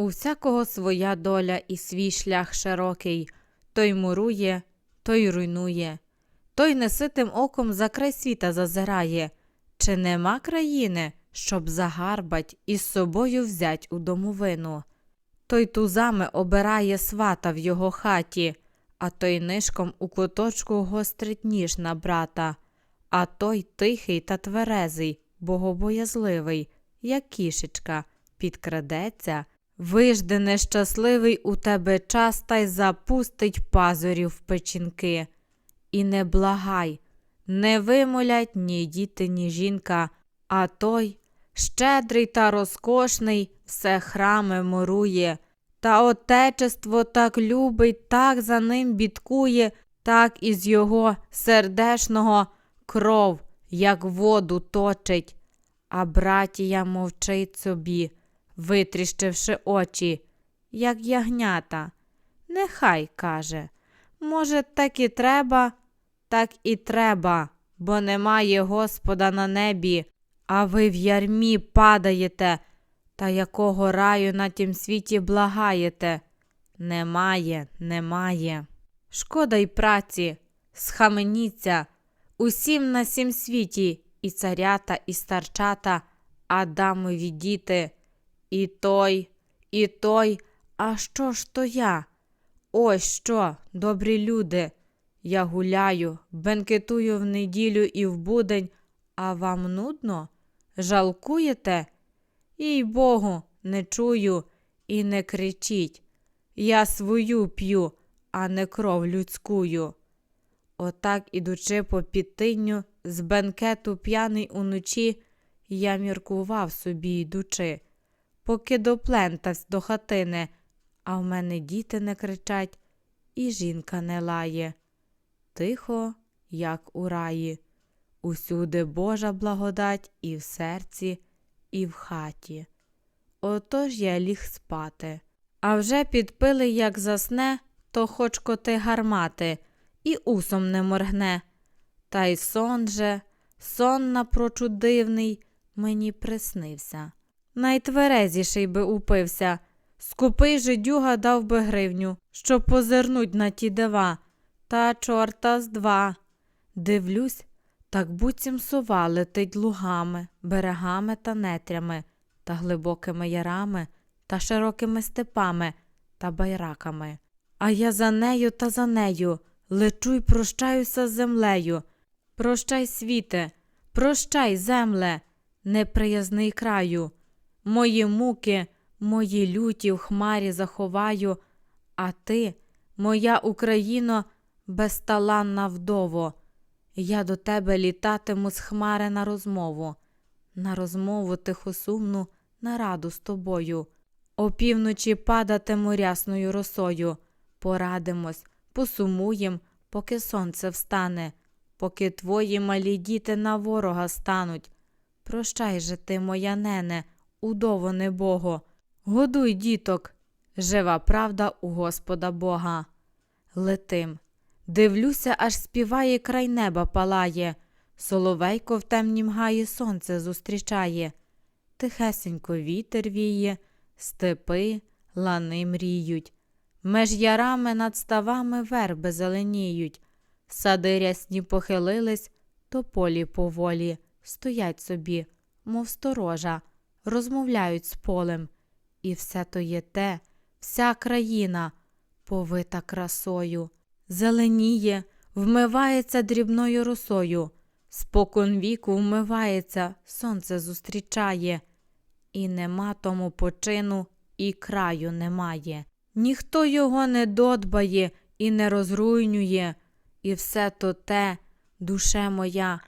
У всякого своя доля і свій шлях широкий. Той мурує, той руйнує, той неситим оком за край світа зазирає. Чи нема країни, щоб загарбать і з собою взять у домовину? Той тузами обирає свата в його хаті, а той нишком у куточку гострить ніж на брата, а той тихий та тверезий, богобоязливий, як кішечка, підкрадеться, вижде нещасливий у тебе час та й запустить пазурів печінки. І не благай, не вимолять ні діти, ні жінка, а той, щедрий та розкошний, все храми мурує, та отечество так любить, так за ним бідкує, так із його сердешного кров, як воду точить. А братія мовчить собі, витріщивши очі, як ягнята. Нехай каже, може, так і треба, так і треба, бо немає Господа на небі, а ви в ярмі падаєте, та якого раю на тім світі благаєте? Немає, немає. Шкода й праці, схаменіться, усім на сім світі, і царята, і старчата, Адамові діти, і той, і той, а що ж то я? Ось що, добрі люди, я гуляю, бенкетую в неділю і в будень, а вам нудно? Жалкуєте? Їй Богу, не чую і не кричіть. Я свою п'ю, а не кров людськую. Отак, ідучи по підтинню, з бенкету п'яний уночі, я міркував собі йдучи, поки доплентавсь до хатини, а в мене діти не кричать, і жінка не лає. Тихо, як у раї, усюди Божа благодать і в серці, і в хаті. Отож я ліг спати. А вже підпили, як засне, то хоч коти гармати, і усом не моргне. Та й сон же, сон напрочуд дивний, мені приснився. Найтверезіший би упився, скупий жидюга дав би гривню, щоб позирнуть на ті дива, та чорта з два. Дивлюсь, так буцім сова летить лугами, берегами та нетрями, та глибокими ярами, та широкими степами та байраками. А я за нею та за нею лечу й прощаюся з землею. Прощай, світе, прощай, земле, неприязний краю. Мої муки, мої люті в хмарі заховаю, а ти, моя Україно, безталанна вдово. Я до тебе літатиму з хмари на розмову, на розмову тихосумну, на раду з тобою. Опівночі падатиму рясною росою, порадимось, посумуєм, поки сонце встане, поки твої малі діти на ворога стануть. Прощай же ти, моя нене, удово небого, годуй діток, жива правда у Господа Бога. Летим. Дивлюся, аж співає край неба палає, соловейко в темнім гаї сонце зустрічає. Тихесенько вітер віє, степи, лани мріють. Меж ярами над ставами верби зеленіють. Сади рясні похилились, то полі поволі стоять собі, мов сторожа, розмовляють з полем. І все то є те, вся країна, повита красою, зеленіє, вмивається дрібною росою, спокон віку вмивається, сонце зустрічає, і нема тому почину, і краю немає. Ніхто його не додбає і не розруйнює, і все то те, душе моя,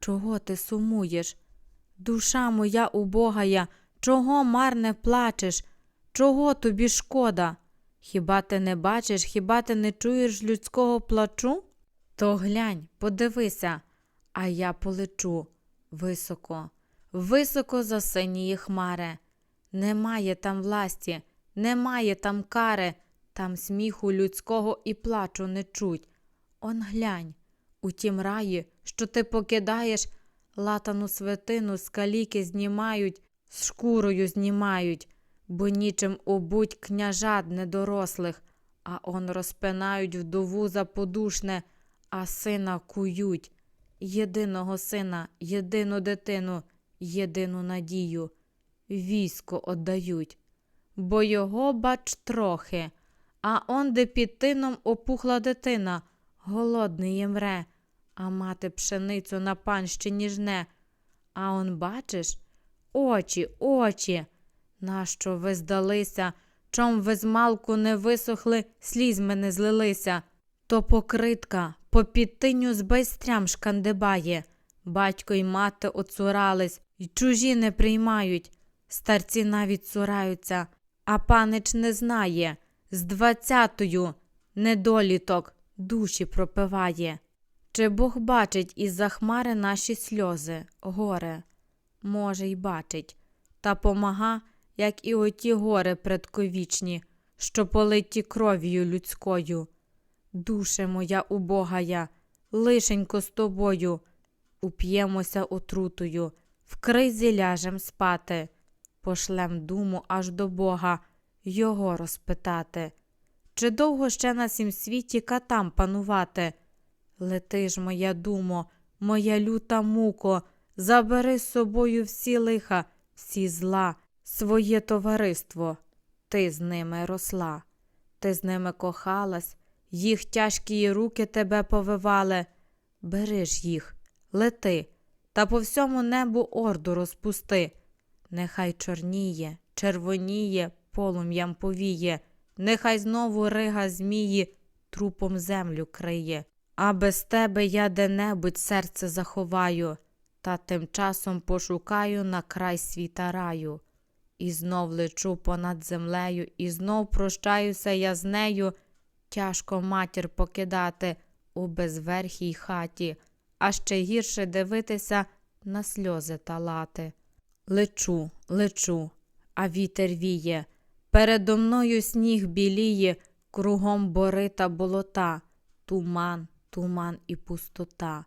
чого ти сумуєш? Душа моя убогая, чого марне плачеш? Чого тобі шкода? Хіба ти не бачиш, хіба ти не чуєш людського плачу? То глянь, подивися, а я полечу високо, високо за синіє хмари. Немає там власті, немає там кари, там сміху людського і плачу не чуть. Он глянь, у тім раї, що ти покидаєш, латану свитину з каліки знімають, з шкурою знімають, бо нічим обуть княжат недорослих, а он розпинають вдову за подушне, а сина кують. Єдиного сина, єдину дитину, єдину надію, військо отдають. Бо його, бач, трохи, а он де під тином опухла дитина, голодний ємре, а мати пшеницю на панщині жне. А он, бачиш, очі, очі. Нащо ви здалися? Чом ви змалку не висохли, слізьми не злилися? То покритка по підтиню з байстрям шкандибає. Батько й мати оцурались, й чужі не приймають. Старці навіть цураються, а панич не знає. З двадцятою недоліток душі пропиває. Чи Бог бачить із-за хмари наші сльози, горе? Може, й бачить, та помага, як і оті гори предковічні, що политі кров'ю людською. Душе моя убогая, лишенько з тобою, уп'ємося отрутою, в кризі ляжем спати, пошлем думу аж до Бога, його розпитати. Чи довго ще на сім світі катам панувати? Лети ж, моя думо, моя люта муко, забери з собою всі лиха, всі зла, своє товариство. Ти з ними росла, ти з ними кохалась, їх тяжкі руки тебе повивали. Бери ж їх, лети, та по всьому небу орду розпусти. Нехай чорніє, червоніє, полум'ям повіє, нехай знову рига змії трупом землю криє. А без тебе я де-небудь серце заховаю, та тим часом пошукаю на край світа раю. І знов лечу понад землею, і знов прощаюся я з нею. Тяжко матір покидати у безверхій хаті, а ще гірше дивитися на сльози та лати. Лечу, лечу, а вітер віє. Передо мною сніг біліє, кругом бори та болота, туман, туман і пустота.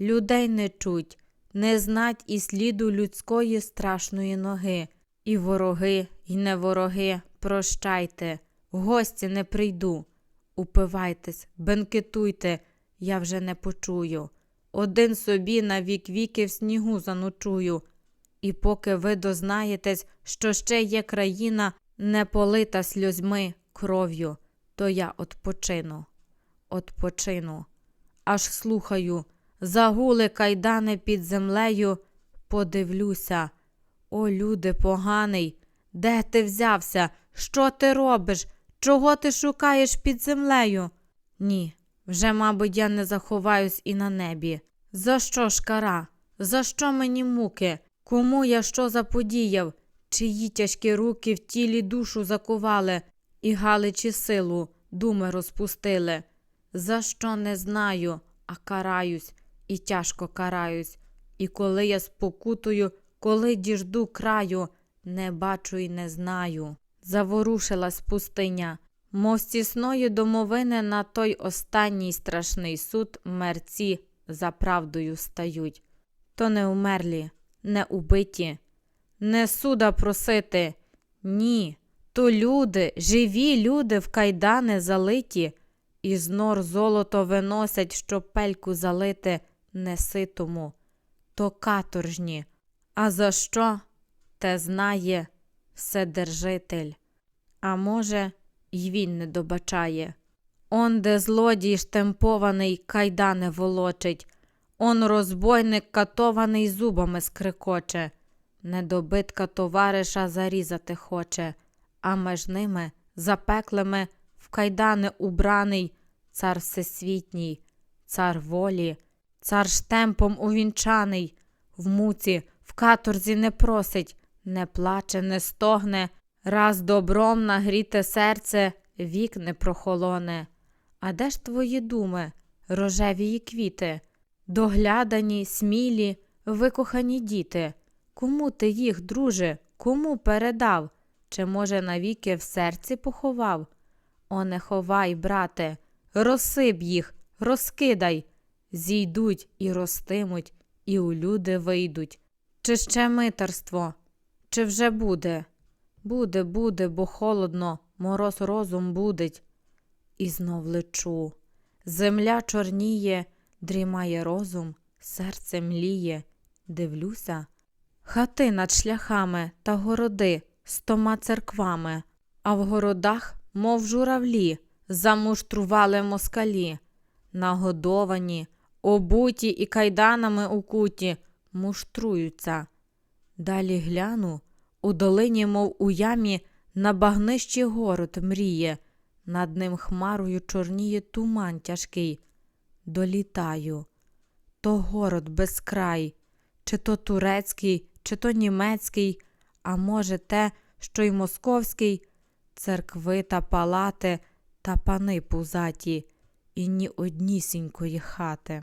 Людей не чуть, не знать і сліду людської страшної ноги. І вороги, і не вороги, прощайте, в гості не прийду. Упивайтесь, бенкетуйте, я вже не почую. Один собі на вік віки в снігу заночую. І поки ви дознаєтесь, що ще є країна, не полита сльозьми, кров'ю, то я отпочину, отпочину. Аж слухаю, загули кайдани під землею, подивлюся. О, люди поганий, де ти взявся? Що ти робиш? Чого ти шукаєш під землею? Ні, вже, мабуть, я не заховаюсь і на небі. За що ж кара? За що мені муки? Кому я що заподіяв? Чиї тяжкі руки в тілі душу закували, і галичі силу, думи розпустили? За що не знаю, а караюсь, і тяжко караюсь. І коли я спокутую, коли діжду краю, не бачу і не знаю. Заворушилась пустиня, мов тісної домовини на той останній страшний суд мерці за правдою стають. То не умерлі, не убиті, не суда просити. Ні, то люди, живі люди в кайдани залиті, і з нор золото виносять, щоб пельку залити неситому. То каторжні. А за що? Те знає Вседержитель. А може, й він не добачає. Он, де злодій штемпований, кайдани волочить, он розбойник катований зубами скрикоче, недобитка товариша зарізати хоче, а меж ними, запеклими, в кайдани убраний, цар всесвітній, цар волі, цар штемпом увінчаний, в муці, в каторзі не просить, не плаче, не стогне, раз добром нагріте серце, вік не прохолоне. А де ж твої думи, рожевії квіти, доглядані, смілі, викохані діти? Кому ти їх, друже, кому передав? Чи, може, навіки в серці поховав? О, не ховай, брате, розсип їх, розкидай, зійдуть і ростимуть, і у люди вийдуть. Чи ще митарство? Чи вже буде? Буде, буде, бо холодно, мороз розум будить. І знов лечу. Земля чорніє, дрімає розум, серце мліє. Дивлюся. Хати над шляхами та городи з тома церквами, а в городах, мов журавлі, замуштрували москалі, нагодовані, обуті і кайданами укуті, муштруються. Далі гляну, у долині, мов у ямі, на багнищі город мріє, над ним хмарою чорніє туман тяжкий. Долітаю. То город безкрай, чи то турецький, чи то німецький, а може те, що й московський, церкви та палати та пани пузаті, і ні однісінької хати.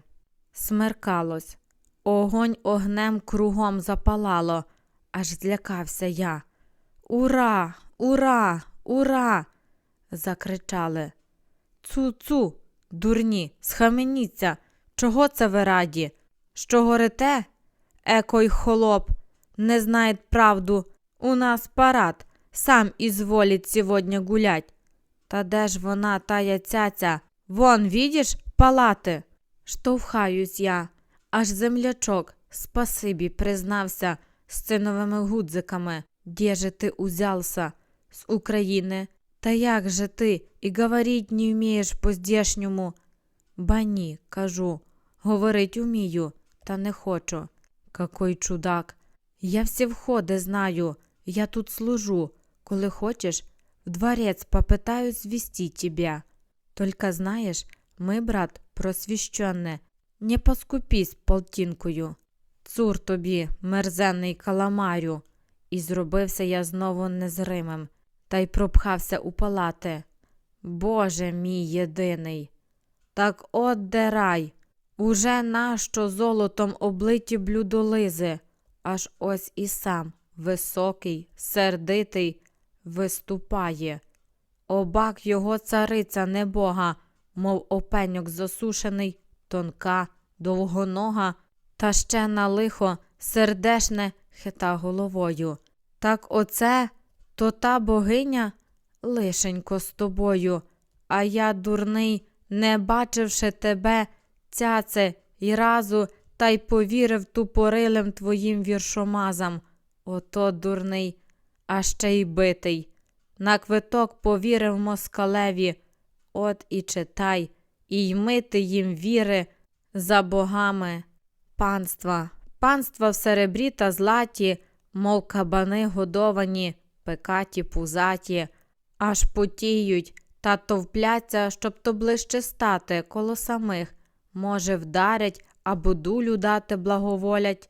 Смеркалось, огонь огнем кругом запалало, аж злякався я. Ура, ура, ура! закричали. Цу-цу, дурні, схаменіться, чого це ви раді? Що горите? Екой холоп, не знает правду. У нас парад, сам изволит сегодня гулять. Та де ж вона, тая цяця? Вон, видиш, палати? Штовхаюсь я, аж землячок, спасибі, признався з циновими гудзиками. Де же ти узявся? З України. Та як же ти і говорить не вмієш по-здешньому? Ба ні, кажу, говорить умію, та не хочу. Какой чудак. Я всі входи знаю, я тут служу. Коли хочеш, в дворець попытаюсь звести тебя. Только знаєш, ми, брат, просвіщенне, не поскупись полтинкою. Цур тобі, мерзенний каламарю. І зробився я знову незримим, та й пропхався у палати. Боже мій єдиний. Так от де. Уже нащо золотом облиті блюдолизи, аж ось і сам, високий, сердитий, виступає. Обак його цариця небога, мов опеньок засушений, тонка, довгонога, та ще на лихо сердешне хита головою. Так оце то та богиня лишенько з тобою, а я, дурний, не бачивши тебе, цяце й разу, та й повірив тупорилим твоїм віршомазам. Ото дурний, а ще й битий. На квиток повірив москалеві. От і читай, і йми ти їм віри за богами. Панства, панства в серебрі та златі, мов кабани годовані, пекаті пузаті, аж потіють та товпляться, щоб то ближче стати коло самих. Може, вдарять або дулю дати благоволять,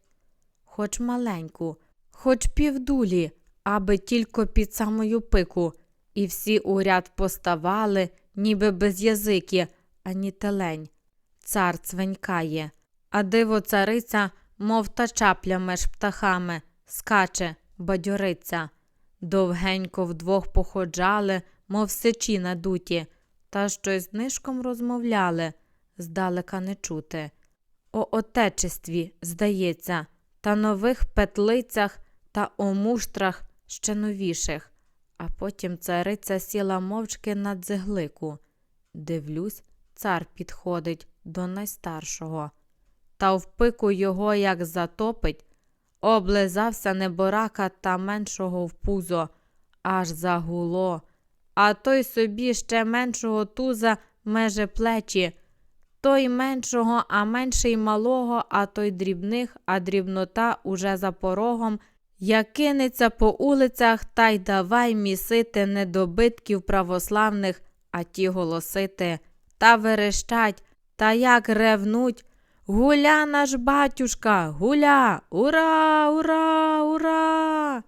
хоч маленьку, хоч півдулі, аби тільки під самою пику, і всі у ряд поставали, ніби без язики, ані телень. Цар цвенькає, а диво цариця, мов та чапля меж птахами, скаче, бадьориться. Довгенько вдвох походжали, мов сичі надуті, та щось нишком розмовляли, здалека не чути. О отечестві, здається, та нових петлицях та о муштрах ще новіших, а потім цариця сіла мовчки на дзеглику. Дивлюсь, цар підходить до найстаршого. Та в пику його як затопить, облизався неборака та меншого в пузо, аж загуло, а той собі ще меншого туза меже плечі. Той меншого, а менший малого, а той дрібних, а дрібнота уже за порогом, як кинеться по улицях та й давай місити недобитків православних, а ті голосити, та верещать, та як ревнуть. Гуля наш батюшка, гуля, ура, ура, ура.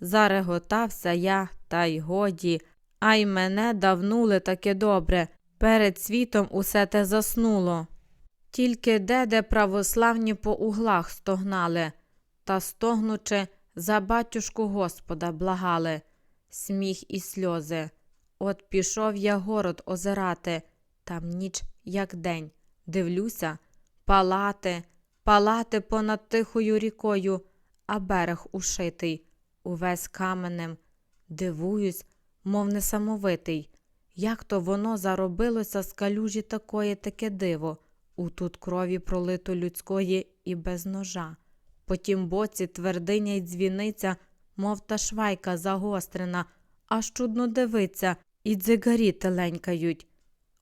Зареготався я, та й годі, а й мене давнули таке добре. Перед світом усе те заснуло. Тільки де-де православні по углах стогнали, та стогнучи, за батюшку Господа благали, сміх і сльози. От пішов я город озирати, там ніч, як день. Дивлюся, палати, палати понад тихою рікою, а берег ушитий, увесь каменем. Дивуюсь, мов несамовитий. Як то воно заробилося з калюжі такої таке диво, у тут крові пролито людської і без ножа. По тім боці твердиня й дзвіниця, мов та швайка загострена, аж чудно дивиться, і дзигарі теленькають.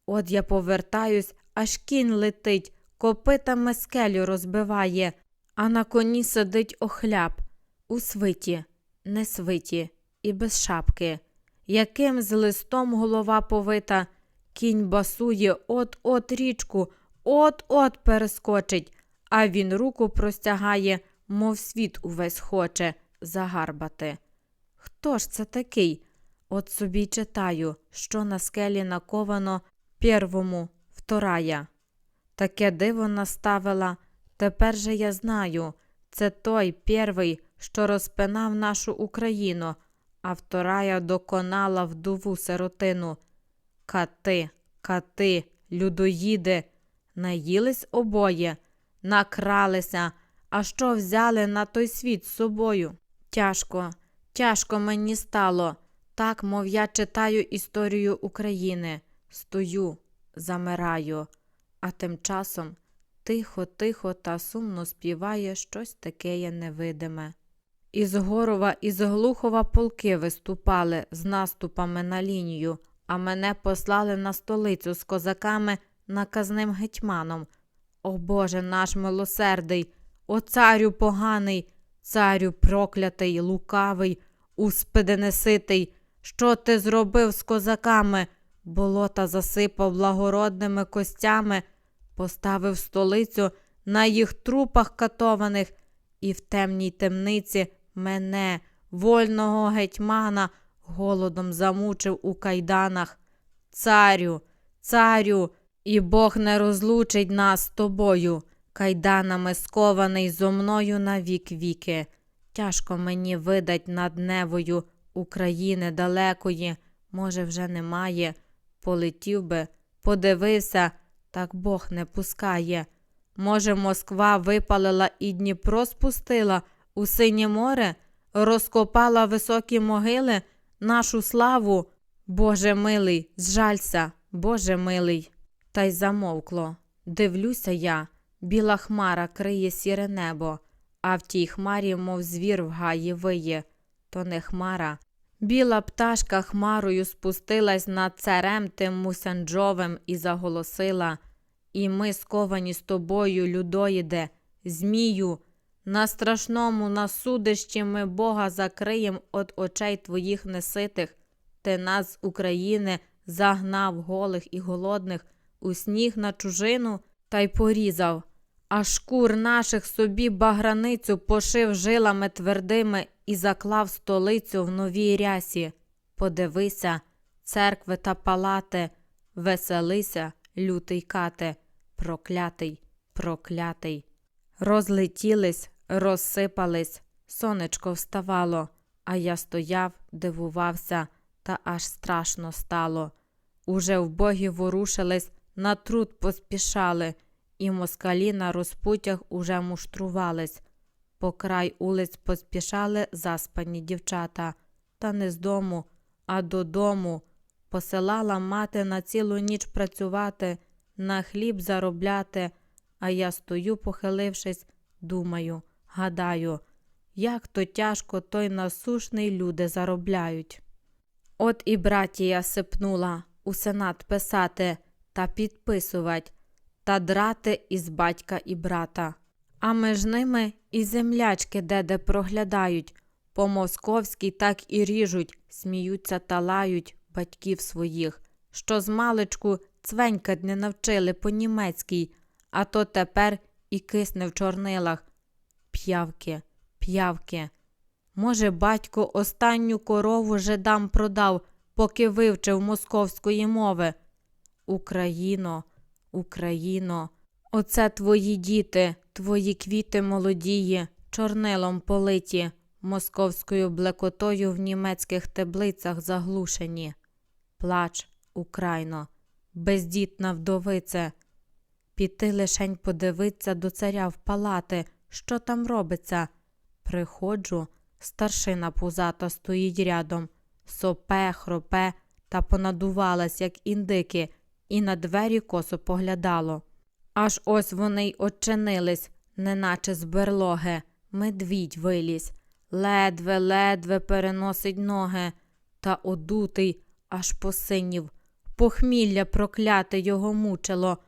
От я повертаюсь, аж кінь летить, копитами скелю розбиває, а на коні сидить охляп, у свиті, не свиті, і без шапки. Яким з листом голова повита, кінь басує от-от річку, от-от перескочить, а він руку простягає, мов світ увесь хоче загарбати. Хто ж це такий? От собі читаю, що на скелі наковано первому, вторая. Таке диво наставила, тепер же я знаю, це той первий, що розпинав нашу Україну, а вторая доконала вдову сиротину. Кати, кати, людоїди, наїлись обоє, накралися, а що взяли на той світ з собою? Тяжко, тяжко мені стало, так, мов я читаю історію України, стою, замираю, а тим часом тихо, тихо та сумно співає щось таке невидиме. Із Горова, із Глухова полки виступали з наступами на лінію, а мене послали на столицю з козаками наказним гетьманом. О Боже наш милосердий, о царю поганий, царю проклятий, лукавий, успиди неситий, що ти зробив з козаками? Болота засипав благородними костями, поставив столицю на їх трупах катованих, і в темній темниці мене, вольного гетьмана, голодом замучив у кайданах. Царю, царю, і Бог не розлучить нас з тобою, кайданами скований зо мною на вік віки. Тяжко мені видать над невою України далекої, може, вже немає. Полетів би, подивився, так Бог не пускає. Може, Москва випалила і Дніпро спустила у синє море, розкопала високі могили, нашу славу. Боже милий, зжалься, Боже милий. Та й замовкло. Дивлюся я, біла хмара криє сіре небо, а в тій хмарі, мов звір в гаї виє. То не хмара. Біла пташка хмарою спустилась над царем тим мусянджовим і заголосила І ми сковані з тобою, людоїде, змію, на страшному на судищі ми Бога закриєм от очей твоїх неситих. Ти нас України загнав голих і голодних у сніг на чужину та й порізав, а шкур наших собі баграницю пошив жилами твердими і заклав столицю в новій рясі. Подивися, церкви та палати, веселися, лютий кате, проклятий, проклятий. Розлетілись, розсипались, сонечко вставало, а я стояв, дивувався, та аж страшно стало. Уже вбогі ворушились, на труд поспішали, і москалі на розпутях уже муштрувались. По край улиць поспішали заспані дівчата, та не з дому, а додому. Посилала мати на цілу ніч працювати, на хліб заробляти, а я стою, похилившись, думаю, гадаю, як то тяжко той насушний люди заробляють. От і братія сипнула у сенат писати та підписувати, та драти із батька і брата. А між ними і землячки деде проглядають, по московській так і ріжуть, сміються та лають батьків своїх, що з маличку цвенькать не навчили по німецькій, а то тепер і кисне в чорнилах. П'явки, п'явки. Може, батько останню корову жидам продав, поки вивчив московської мови. Україно, Україно, оце твої діти, твої квіти молодії, чорнилом политі, московською блекотою в німецьких теблицях заглушені. Плач, Україно, бездітна вдовице. Піти лишень подивиться до царя в палати, що там робиться. Приходжу, старшина пузата стоїть рядом, сопе, хропе та понадувалась, як індики, і на двері косо поглядало. Аж ось вони й очинились, неначе з берлоги. Медвідь виліз, ледве-ледве переносить ноги, та одутий аж посинів. Похмілля прокляте його мучило.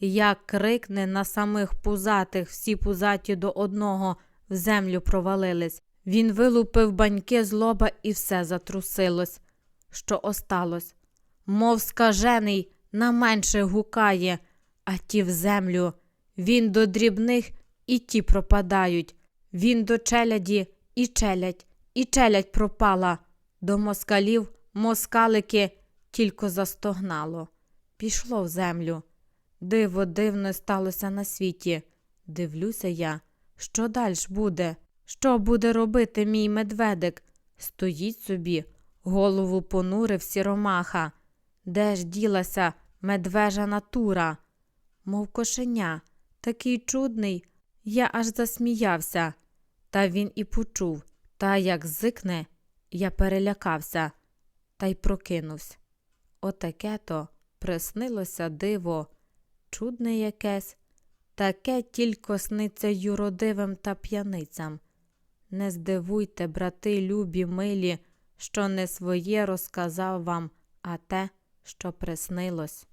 Як крикне на самих пузатих, всі пузаті до одного в землю провалились. Він вилупив баньки з лоба і все затрусилось. Що осталось? Мов скажений, на менше гукає, а ті в землю. Він до дрібних і ті пропадають. Він до челяді і челядь, і челядь пропала. До москалів москалики тільки застогнало. Пішло в землю. Диво дивне сталося на світі. Дивлюся я, що дальш буде? Що буде робити мій медведик? Стоїть собі, голову понурив сіромаха. Де ж ділася медвежа натура? Мов кошеня, такий чудний, я аж засміявся. Та він і почув, та як зикне, я перелякався, та й прокинувся. Отаке то приснилося диво, чудне якесь, таке тільки сниться юродивим та п'яницям. Не здивуйте, брати любі, милі, що не своє розказав вам, а те, що приснилось.